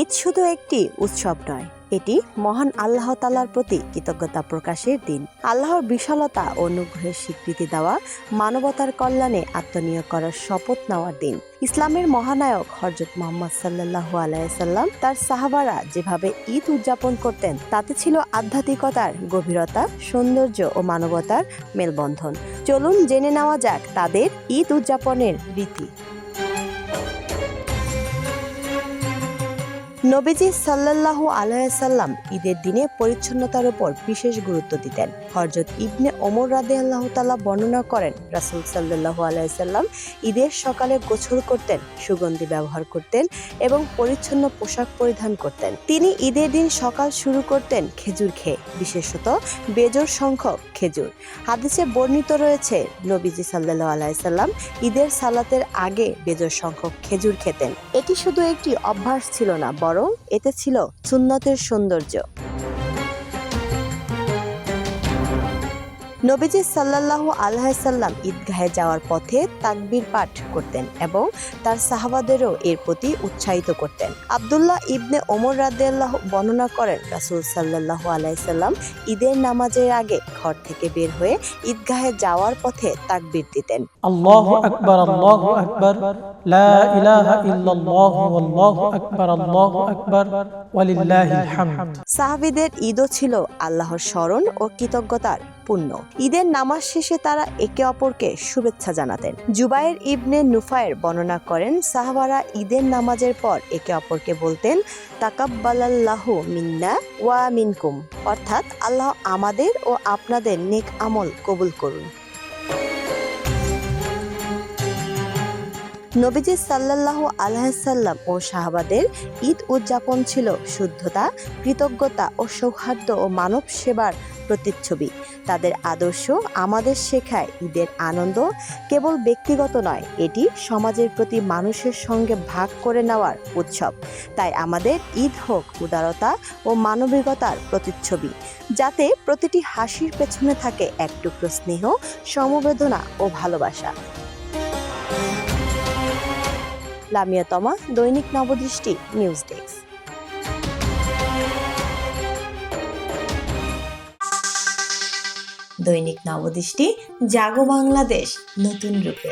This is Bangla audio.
ঈদ শুধু একটি উৎসব নয়, এটি মহান আল্লাহ তালার প্রতি কৃতজ্ঞতা প্রকাশের দিন। আল্লাহর বিশালতা ও অনুগ্রহের স্বীকৃতি দেওয়া, মানবতার কল্যাণে আত্মনিয়োগ করার শপথ নেওয়ার দিন। ইসলামের মহানায়ক হরজত মোহাম্মদ সাল্লাহ আলাইসাল্লাম তার সাহাবারা যেভাবে ঈদ উদযাপন করতেন, তাতে ছিল আধ্যাত্মিকতার গভীরতা, সৌন্দর্য ও মানবতার মেলবন্ধন। চলুন জেনে নেওয়া যাক তাদের ঈদ উদযাপনের রীতি। নবীজি সাল্লাল্লাহু আলাইসাল্লাম ঈদের দিনে পরিচ্ছন্নতার উপর বিশেষ গুরুত্ব দিতেন। হরজত ইবনে ওমর রাদে আল্লাহ তালা বর্ণনা করেন, রাসুল সাল্লাল্লাহু আলাইসাল্লাম ঈদের সকালে গোছল করতেন, সুগন্ধি ব্যবহার করতেন এবং পরিচ্ছন্ন পোশাক পরিধান করতেন। তিনি ঈদের দিন সকাল শুরু করতেন খেজুর খেয়ে, বিশেষত বেজোর সংখ্যক খেজুর। হাদিসে বর্ণিত রয়েছে, নবীজি সাল্লাল্লাহু আলাইসাল্লাম ঈদের সালাতের আগে বেজোর সংখ্যক খেজুর খেতেন। এটি শুধু একটি অভ্যাস ছিল না বরং এতে ছিল সুন্নতের সৌন্দর্য। নবীজি সাল্লাহ আল্লাহাল্লাম ঈদগাহে যাওয়ার পথে তাকবির পাঠ করতেন এবং তার সাহাবাদেরও এর প্রতি উৎসাহিত করতেন। আবদুল্লাহ ইবনে ওমর রাদেল্লাহ বর্ণনা করেন, রাসুল সাল্লাহ আলাইসাল্লাম ঈদের নামাজের আগে ঘর থেকে বের হয়ে ঈদগাহে যাওয়ার পথে তাকবির দিতেন। আল্লাহ আকবর আল্লাহ আকবর। لا إله إلا الله والله أكبر الله أكبر ولله الحمد সাহাবিদের ঈদও ছিল আল্লাহর স্মরণ ও কৃতজ্ঞতার পূর্ণ ঈদের নামাজ শেষে তারা একে অপরকে শুভেচ্ছা জানাতেন জুবাইর ইবনে নুফায়ের বর্ণনা করেন সাহাবারা ঈদের নামাজের পর একে অপরকে বলতেন তাকাব্বালাল্লাহু মিন্না ওয়া মিনকুম অর্থাৎ আল্লাহ আমাদের ও আপনাদের নেক আমল কবুল করুন নবীজি সাল্লাল্লাহু আলহাসাল্লাম ও সাহাবাদের ঈদ উদযাপন ছিল শুদ্ধতা, কৃতজ্ঞতা ও সৌহার্দ্য ও মানব সেবার প্রতিচ্ছবি। তাদের আদর্শ আমাদের শেখায় ঈদের আনন্দ কেবল ব্যক্তিগত নয়, এটি সমাজের প্রতি মানুষের সঙ্গে ভাগ করে নেওয়ার উৎসব। তাই আমাদের ঈদ হোক উদারতা ও মানবিকতার প্রতিচ্ছবি, যাতে প্রতিটি হাসির পেছনে থাকে এক টুকরো স্নেহ, সমবেদনা ও ভালোবাসা। লামিয়া তমা দৈনিক নবদৃষ্টি নিউজ ডেস্ক। দৈনিক নবদৃষ্টি জাগো বাংলাদেশ নতুন রূপে।